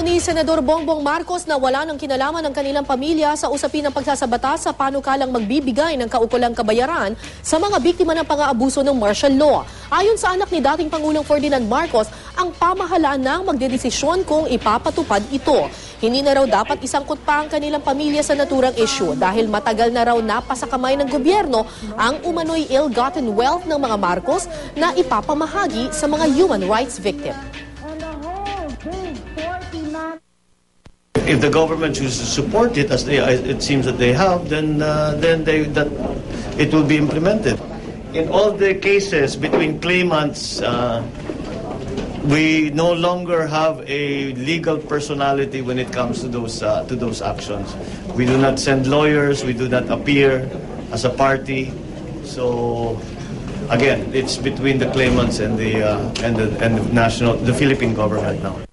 Nilinaw ni Senador Bongbong Marcos na wala ng kinalaman ng kanilang pamilya sa usapin ng pagsasabata sa panukalang magbibigay ng kaukulang kabayaran sa mga biktima ng pang-aabuso ng martial law. Ayon sa anak ni dating Pangulong Ferdinand Marcos, ang pamahalaan nang magdedesisyon kung ipapatupad ito. Hindi na raw dapat isangkot pa ang kanilang pamilya sa naturang issue dahil matagal na raw napasakamay ng gobyerno ang umano'y ill-gotten wealth ng mga Marcos na ipapamahagi sa mga human rights victim. If the government chooses to support it, as they, it seems that they have, then uh, then they that it will be implemented. In all the cases between claimants, uh, we no longer have a legal personality when it comes to those uh, to those actions. We do not send lawyers. We do not appear as a party. So again, it's between the claimants and the uh, and the and the national the Philippine government now.